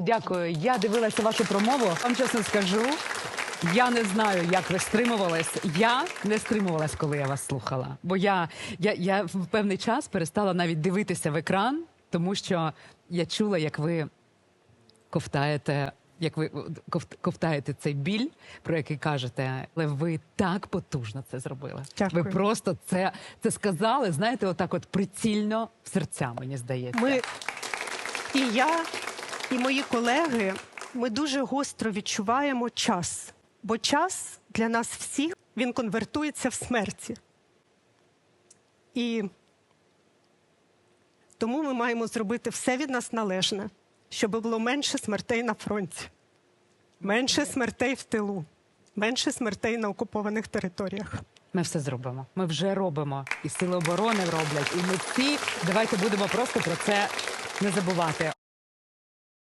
Дякую. Я дивилася вашу промову. Вам чесно скажу. Я не знаю, як ви стримувались. Я не стримувалась, коли я вас слухала. Бо я, я, я в певний час перестала навіть дивитися в екран, тому що я чула, як ви ковтаєте, як ви ковт- ковтаєте цей біль, про який кажете, але ви так потужно це зробили. Дякую. Ви просто це, це сказали, знаєте, отак от прицільно в серця, мені здається. Ми і я, і мої колеги, ми дуже гостро відчуваємо час. Бо час для нас всіх він конвертується в смерті. І тому ми маємо зробити все від нас належне, щоб було менше смертей на фронті, менше смертей в тилу, менше смертей на окупованих територіях. Ми все зробимо. Ми вже робимо. І сили оборони роблять. І ми всі давайте будемо просто про це не забувати.